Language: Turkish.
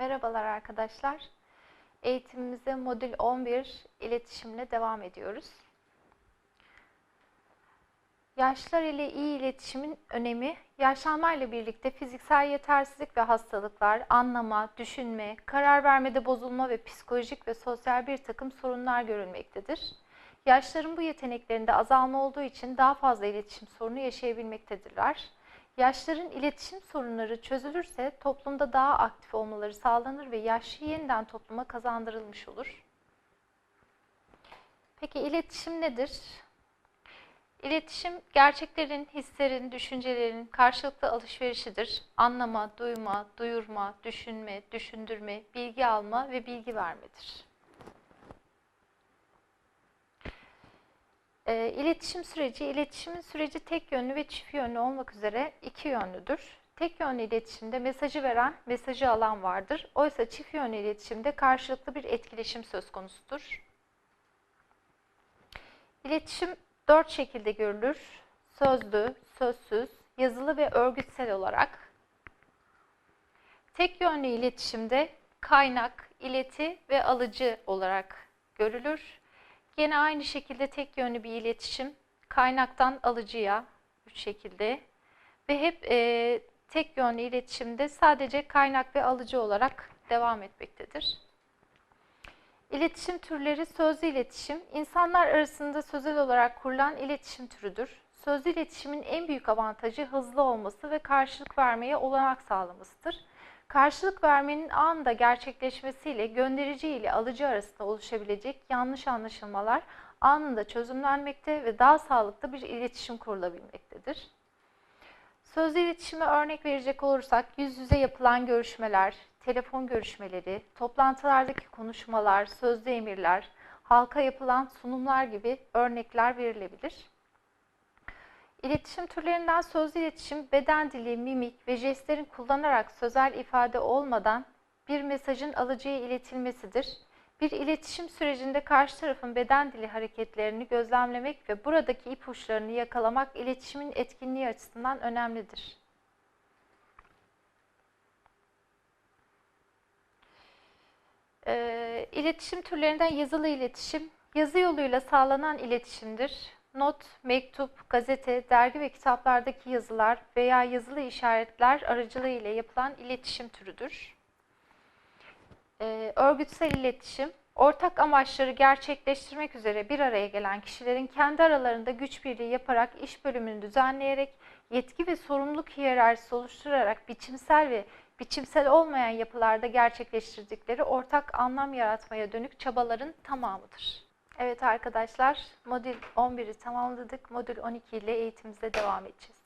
Merhabalar arkadaşlar. Eğitimimize modül 11 iletişimle devam ediyoruz. Yaşlılar ile iyi iletişimin önemi, yaşlanmayla birlikte fiziksel yetersizlik ve hastalıklar, anlama, düşünme, karar vermede bozulma ve psikolojik ve sosyal bir takım sorunlar görülmektedir. Yaşların bu yeteneklerinde azalma olduğu için daha fazla iletişim sorunu yaşayabilmektedirler. Yaşların iletişim sorunları çözülürse toplumda daha aktif olmaları sağlanır ve yaşlı yeniden topluma kazandırılmış olur. Peki iletişim nedir? İletişim gerçeklerin, hislerin, düşüncelerin karşılıklı alışverişidir. Anlama, duyma, duyurma, düşünme, düşündürme, bilgi alma ve bilgi vermedir. E, iletişim süreci, iletişimin süreci tek yönlü ve çift yönlü olmak üzere iki yönlüdür. Tek yönlü iletişimde mesajı veren, mesajı alan vardır. Oysa çift yönlü iletişimde karşılıklı bir etkileşim söz konusudur. İletişim dört şekilde görülür. Sözlü, sözsüz, yazılı ve örgütsel olarak. Tek yönlü iletişimde kaynak, ileti ve alıcı olarak görülür. Yine aynı şekilde tek yönlü bir iletişim kaynaktan alıcıya üç şekilde ve hep e, tek yönlü iletişimde sadece kaynak ve alıcı olarak devam etmektedir. İletişim türleri sözlü iletişim, insanlar arasında sözel olarak kurulan iletişim türüdür. Sözlü iletişimin en büyük avantajı hızlı olması ve karşılık vermeye olanak sağlamasıdır. Karşılık vermenin anında gerçekleşmesiyle gönderici ile alıcı arasında oluşabilecek yanlış anlaşılmalar anında çözümlenmekte ve daha sağlıklı bir iletişim kurulabilmektedir. Sözlü iletişime örnek verecek olursak yüz yüze yapılan görüşmeler, telefon görüşmeleri, toplantılardaki konuşmalar, sözlü emirler, halka yapılan sunumlar gibi örnekler verilebilir. İletişim türlerinden sözlü iletişim, beden dili, mimik ve jestlerin kullanarak sözel ifade olmadan bir mesajın alıcıya iletilmesidir. Bir iletişim sürecinde karşı tarafın beden dili hareketlerini gözlemlemek ve buradaki ipuçlarını yakalamak iletişimin etkinliği açısından önemlidir. Ee, iletişim türlerinden yazılı iletişim, yazı yoluyla sağlanan iletişimdir. Not, mektup, gazete, dergi ve kitaplardaki yazılar veya yazılı işaretler aracılığıyla yapılan iletişim türüdür. Ee, örgütsel iletişim, ortak amaçları gerçekleştirmek üzere bir araya gelen kişilerin kendi aralarında güç birliği yaparak iş bölümünü düzenleyerek, yetki ve sorumluluk hiyerarşisi oluşturarak biçimsel ve biçimsel olmayan yapılarda gerçekleştirdikleri ortak anlam yaratmaya dönük çabaların tamamıdır. Evet arkadaşlar, modül 11'i tamamladık. Modül 12 ile eğitimimize devam edeceğiz.